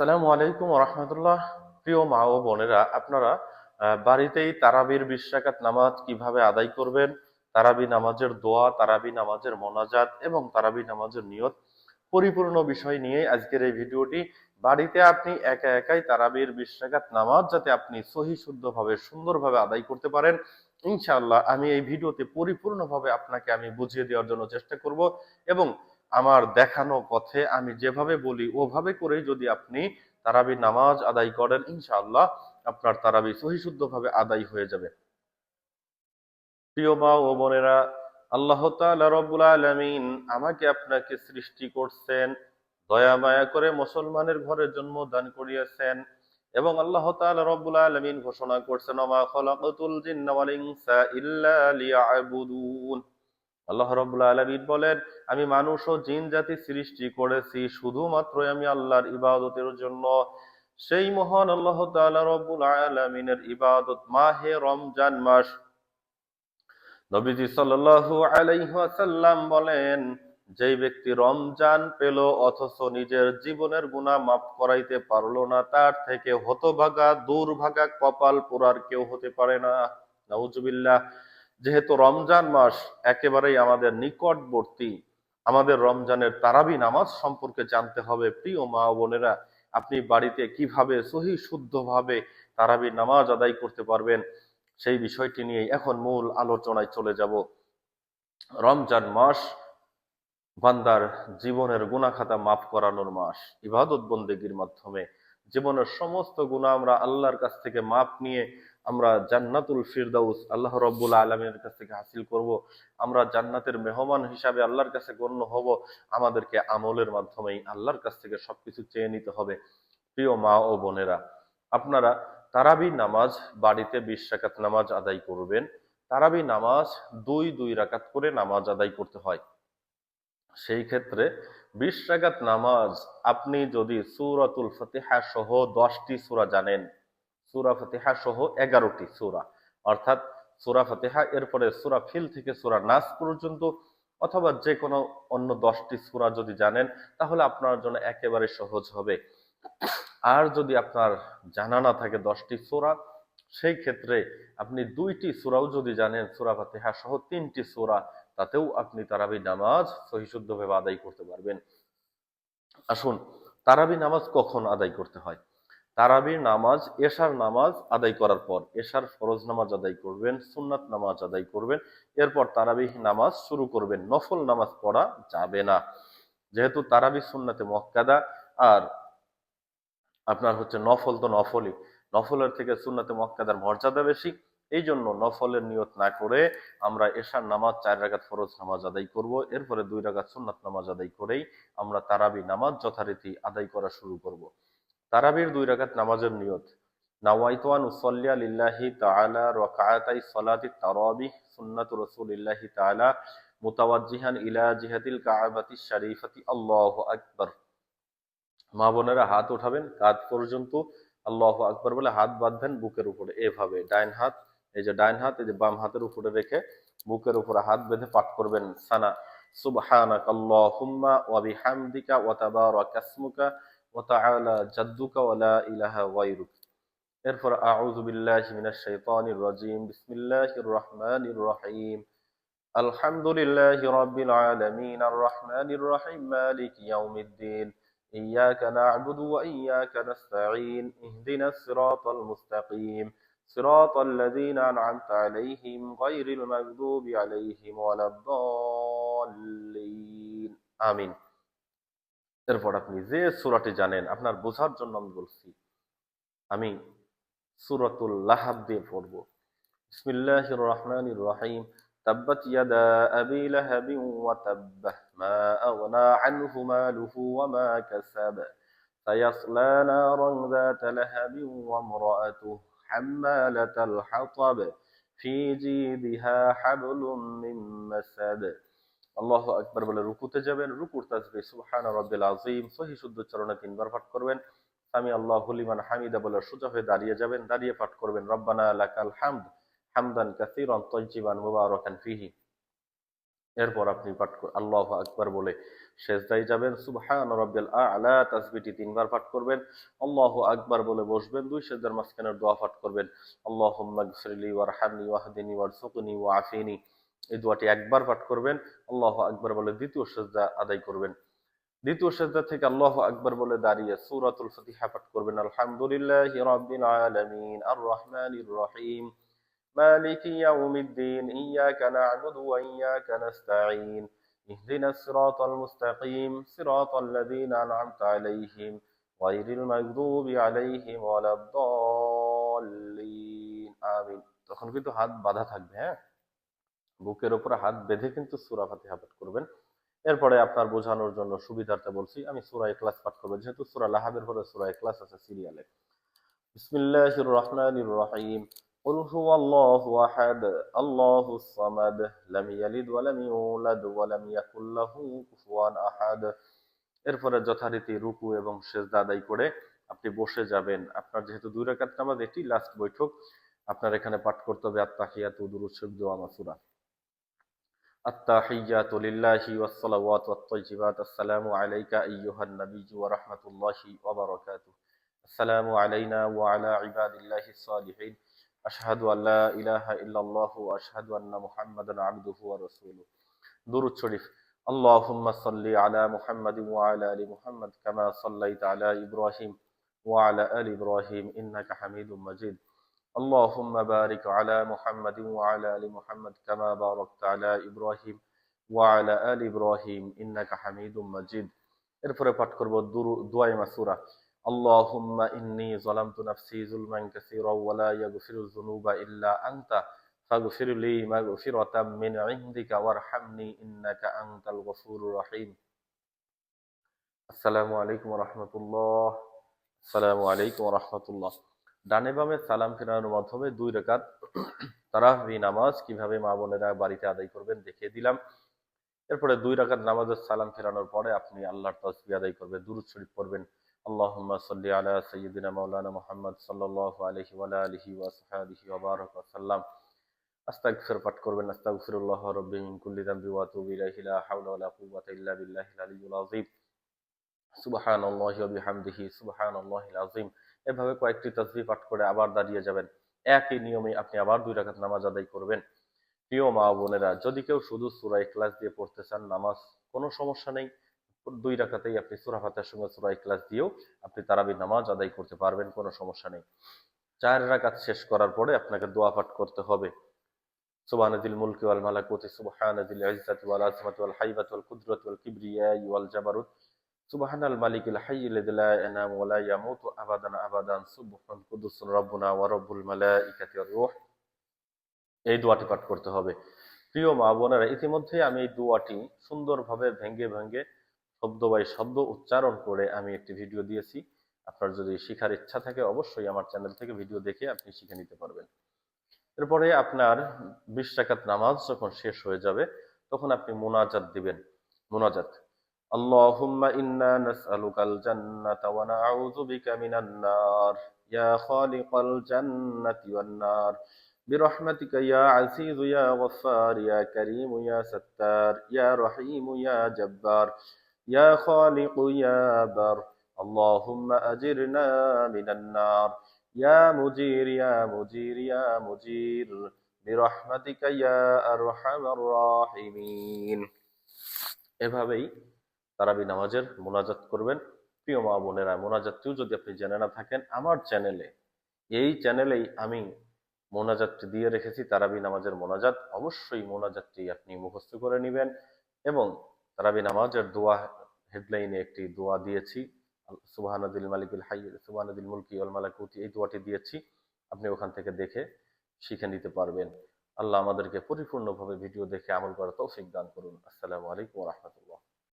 আসসালামু আলাইকুম রহমতুল্লাহ। প্রিয় মা ও বোনেরা, আপনারা বাড়িতেই তারাবির বিশ রাকাত নামাজ কীভাবে আদায় করবেন? তারাবি নামাজের দোয়া তারাবি নামাজের মোনাজাত এবং তারাবি নামাজের নিয়ত পরিপূর্ণ বিষয় নিয়ে আজকের এই ভিডিওটি। বাড়িতে আপনি একা একাই তারাবির বিশ রাকাত নামাজ যাতে আপনি সহি, শুদ্ধভাবে, সুন্দরভাবে আদায় করতে পারেন, ইনশাআল্লাহ আমি এই ভিডিওতে পরিপূর্ণভাবে আপনাকে আমি বুঝিয়ে দেওয়ার জন্য চেষ্টা করব এবং আমার দেখানো পথে আমি যেভাবে বলি, ওভাবে করে যদি আপনি তারাবি নামাজ আদায় করেন, ইনশাআল্লাহ আপনার তারাবি সহিশুদ্ধভাবে আদায় হয়ে যাবে। প্রিয় মা ও বোনেরা, আল্লাহ রব্বুল আলামিন আমাকে আপনাকে সৃষ্টি করছেন, দয়া মায়া করে মুসলমানের ঘরে জন্ম দান করিয়েছেন এবং আল্লাহ তাআলা রব্বুল আলামিন ঘোষণা করছেন আল্লাহ রব্বুল আলামিন বলেন, আমি মানুষ ও জিন জাতি সৃষ্টি করেছি শুধুমাত্র আমি আল্লাহর ইবাদতের জন্য। সেই মহান আল্লাহ রব্বুল আলামিনের ইবাদত মাহে রমজান মাস। নবীজি বলেন, যেই ব্যক্তি রমজান পেল অথচ নিজের জীবনের গুনাহ মাফ করাইতে পারল না, তার থেকে হতভাগা, দুর্ভাগা কপাল পোড়ার কেউ হতে পারে না। নাউজুবিল্লাহ। যেহেতু রমজান মাস একেবারেই আমাদের নিকটবর্তী, আমাদের রমজানের তারাবি নামাজ সম্পর্কে জানতে হবে। প্রিয় মা বোনেরা, আপনি বাড়িতে কীভাবে সহি শুদ্ধভাবে তারাবি নামাজ আদায় করতে পারবেন, সেই বিষয়টি নিয়ে এখন মূল আলোচনায় চলে যাব। রমজান মাস বান্দার জীবনের গুনাখাতা মাফ করানোর মাস, ইবাদত বন্দেগীর মাধ্যমে জীবনের সমস্ত গুণা আমরা আল্লাহর কাছ থেকে মাপ নিয়ে আমরা জান্নাতুল ফিরদাউস, আল্লাহ রব্বুল আলমের কাছ থেকে হাসিল করব। আমরা জান্নাতের মেহমান হিসাবে আল্লাহর কাছে গণ্য হব। আমাদেরকে আমলের মাধ্যমেই আল্লাহর কাছ থেকে সবকিছু চেয়ে নিতে হবে। প্রিয় মা ও বোনেরা, আপনারা তারাবি নামাজ বাড়িতে বিশ রাকাত নামাজ আদায় করবেন। তারাবি নামাজ দুই দুই রাকাত করে নামাজ আদায় করতে হয়। সেই ক্ষেত্রে বিশ রাকাত নামাজ আপনি যদি সুরাতুল ফতিহা সহ দশটি সূরা জানেন, সুরা ফতিহা সহ এগারোটি সূরা, অর্থাৎ সুরা ফতিহা এরপরে সূরা ফিল থেকে সূরা নাস পর্যন্ত অথবা যে কোনো অন্য দশটি সূরা যদি জানেন, তাহলে আপনার জন্য একেবারে সহজ হবে। আর যদি আপনার জানা না থাকে দশটি সূরা, সেই ক্ষেত্রে আপনি দুইটি সূরাও যদি জানেন, সুরা ফাতিহা সহ তিনটি সূরা তাতেও আপনি তারাবি নামাজ সহিশুদ্ধভাবে আদায় করতে পারবেন। আসুন, তারাবি নামাজ কখন আদায় করতে হয়? তারাবির নামাজ, এশার নামাজ আদায় করার পর। এশার ফরজ নামাজ আদায় করবেন, সুন্নাত নামাজ আদায় করবেন, এরপর তারাবিহ নামাজ শুরু করবেন। নফল নামাজ পড়া যাবে না। যেহেতু তারাবি সুন্নাতে মক্কাদা আর আপনার হচ্ছে নফল তো নফলই। নফলের থেকে সুন্নাতে মক্কাদার মর্যাদা বেশি। এই জন্য নফলের নিয়ত না করে আমরা এশার নামাজ চার রাকাত ফরজ নামাজ আদায় করব। এরপরে দুই রাকাত সুন্নাত নামাজ আদায় করেই আমরা তারাবি নামাজ যথারীতি আদায় করা শুরু করব। তারাবির দুই রাকাত নামাজের নিয়ত নাওয়াইতওয়ান উসল্লিয়া লিল্লাহি ইলা শরীফাতি। আল্লাহু আকবার। মা বোনেরা হাত উঠাবেন, কাঁধ পর্যন্ত। আল্লাহ আকবর বলে হাত বাঁধবেন বুকের উপরে। এভাবে ডাইন হাত এই যে ডাইন হাত এই যে বাম হাতের উপরে রেখে বুকের উপরে হাত বেঁধে পাঠ করবেন সানা সুবহানাক আল্লাহুম্মা ওয়া বিহামদিকা ওয়া তাবারাকা ইসমুকা ওয়া তাআলা জাদ্দুকা ওয়া লা ইলাহা গায়রুক এরপর আউযু বিল্লাহি মিনাশ শাইতানির রাজিম বিসমিল্লাহির রহমানির রহিম আলহামদুলিল্লাহি রাব্বিল আলামিন আর রহমানির রহিম মালিকি ইয়াউমিদ্দিন إياك نعبد وإياك نستعين اهدنا الصراط المستقيم صراط الذين أنعمت عليهم غير المغضوب عليهم ولا الضالين آمين এরপর আপনি যে সূরাটি জানেন আপনার বোঝার জন্য আমি বলছি আমি সূরাতুল লাহাব দিয়ে পড়ব বিসমিল্লাহির রহমানির রহিম تبت يدا أبي لهب وتب ما أغنى عنه ماله وما كسب سيصلى نارا ذات لهب وامرأته حمالة الحطب في جيدها حبل من مسد আল্লাহ আকবার বলে রুকুতে যাবেন রুকুর তাসবিহ সুবহান রাব্বিল আযীম সহি শুদ্ধ চরণে তিনবার পাঠ করবেন সামি আল্লাহু লিমান হামিদা বলে সোজা হয়ে দাঁড়িয়ে যাবেন দাঁড়িয়ে পাঠ করবেন রব্বানা লাকাল হামদ হামদান কাসীরান তাইয়িবান মুবারাকান ফিহি এরপর আপনি পাঠ আল্লাহ আকবার বলে শেষদাই যাবেন। সুবহান রব্বিল আলা তাসবিটি তিনবার পাঠ করবেন। আল্লাহ আকবার বলে বসবেন। দুই সেজদার মাঝখানের দোয়া পাঠ করবেন। আল্লাহুম্মা গফিরলি ওয়ারহামনি ওয়াহদিনি ওয়ারসুকনি ওয়াআফিনি এই দোয়াটি একবার পাঠ করবেন। আল্লাহ আকবার বলে দ্বিতীয় সেজদা আদায় করবেন। দ্বিতীয় সেজদা থেকে আল্লাহ আকবার বলে দাঁড়িয়ে সূরাতুল ফাতিহা পাঠ করবেন। আলহামদুলিল্লাহি রাব্বিল আলামিন আর রহমানির রহিম। مالك يوم الدين إياك نعبد وإياك نستعين اهدنا الصراط المستقيم صراط الذين أنعمت عليهم غير المغضوب عليهم ولا الضالين آمين তখন কিন্তু হাত বাঁধা থাকবে হ্যাঁ বুকের উপরে হাত বেঁধে কিন্তু সূরা ফাতিহা পাঠ করবেন এরপরে আপনার বোঝানোর জন্য সুবিধার্থে বলছি আমি সূরা ইখলাস পাঠ করব যেহেতু সূরা লাহাবের পরে সূরা ইখলাস আছে সিরিয়ালে বিসমিল্লাহির রহমানির রহিম قل هو الله أحد الله الصمد لم يلد ولم يولد ولم يكن له كفوا أحد এরপরে যথারীতি রুকু এবং সেজদা আদায় করে আপনি বসে যাবেন আপনার যেহেতু দুই রাকাত নামাজ এটি লাস্ট বৈঠক আপনার এখানে পাঠ করতে হবে আত্তাহিয়াতু দুরূদ শরীফ দোয়া মাসুরা التحيات لله والصلوات والطيبات السلام عليك أيها النبي ورحمة الله وبركاته السلام علينا وعلى عباد الله الصالحين أشهد أن لا إله إلا الله وأشهد أن محمدا عبده ورسوله درود شريف اللهم صل على محمد وعلى آل محمد كما صليت على إبراهيم وعلى آل إبراهيم إنك حميد مجيد اللهم بارك على محمد وعلى آل محمد كما باركت على إبراهيم وعلى آل إبراهيم إنك حميد مجيد এরপরে পাঠ করব দোয়াই মাসুরা اللهم إني ظلمت نفسي ظلما كثيرا ولا يغفر الذنوب إلا أنت فاغفر لي مغفرة من عندك وارحمني إنك أنت الغفور الرحيم السلام عليكم ورحمة الله السلام عليكم ورحمة الله ডানে বামে সালাম ফেরানোর মাধ্যমে দুই রেখাত তারাবি নামাজ কিভাবে মা বোনেরা বাড়িতে আদায় করবেন দেখিয়ে দিলাম এরপরে দুই রাকাত নামাজের সালাম ফেরানোর পরে আপনি আল্লাহর তসবি আদায় করবেন দুরুদ শরীফ পড়বেন اللهم صل على سيدنا مولانا محمد صلى الله عليه وعلى آله وصحبه وبارك وسلم أستغفر পাঠ করবেন আস্তাগফিরুল্লাহ রাব্বি মিন কুল্লি যামবি ওয়া আতুবু ইলাইহি লা হাওলা ওয়া লা কুওয়াতা ইল্লা বিল্লাহিল আলিয়্যিল আযীম সুবহানাল্লাহি ওয়া বিহামদিহি সুবহানাল্লাহিল আযীম এভাবে কয়েকটি তাসবিহ পাঠ করে আবার দাঁড়িয়ে যাবেন একই নিয়মে আপনি আবার দুই রাকাত নামাজ আদায় করবেন প্রিয় মা বোনেরা যদি কেউ শুধু সূরা ইখলাস দিয়ে পড়তে চান নামাজ কোনো সমস্যা নেই দুই রাখাতেই আপনি সুরাফাতের সঙ্গে সুরা ইখলাস দিয়েও আপনি তারাবি নামাজ আদায় করতে পারবেন, কোনো সমস্যা নেই। চার রাখাত শেষ করার পরে আপনাকে দোয়া পাঠ করতে হবে। মুলকি ওয়াল মালাকুতি ওয়াল ওয়াল ওয়াল ওয়াল ওয়াল জাবারুত। ওয়া লা ইয়ামুতু আবাদান আবাদান, সুবহান ওয়া মালাইকাতি ওয়ার রূহ। এই দোয়াটি পাঠ করতে হবে। প্রিয় মা বোনেরা ইতিমধ্যে আমি এই দোয়াটি সুন্দরভাবে ভেঙ্গে ভেঙ্গে শব্দ বাই শব্দ উচ্চারণ করে আমি একটি ভিডিও দিয়েছি আপনার যদি শেখার ইচ্ছা থাকে অবশ্যই আমার চ্যানেল থেকে ভিডিও দেখে আপনি শিখে নিতে পারবেন এরপরে আপনার বিশ টাকাত নামাজ যখন শেষ হয়ে যাবে তখন আপনি মোনাজাত দিবেন মোনাজাত اللهم إنا نسألك الجنة ونعوذ بك من النار يا خالق الجنة والنار برحمتك يا عزيز يا غفار يا كريم يا ستار يا رحيم يا جبار يا خالق يا بر اللهم أجرنا من النار يا مجير يا مجير يا مجير برحمتك يا أرحم الراحمين এভাবেই তারাবি নামাজের মোনাজাত করবেন প্রিয় মা বোনেরা মোনাজাতটিও যদি আপনি জেনে না থাকেন আমার চ্যানেলে এই চ্যানেলেই আমি মোনাজাতটি দিয়ে রেখেছি তারাবি নামাজের মোনাজাত অবশ্যই মোনাজাতটি আপনি মুখস্থ করে নেবেন এবং তারাবি নামাজের দোয়া হেডলাইনে একটি দোয়া দিয়েছি। সুবাহানাদিল মালিকুল হাই সুবাহানাদিল মুলকি আল মালাকুতি, এই দোয়াটি দিয়েছি। আপনি ওখান থেকে দেখে শিখে নিতে পারবেন। আল্লাহ আমাদেরকে পরিপূর্ণভাবে ভিডিও দেখে আমল করার তৌফিক দান করুন। আসসালামু আলাইকুম রহমতুল্লাহ।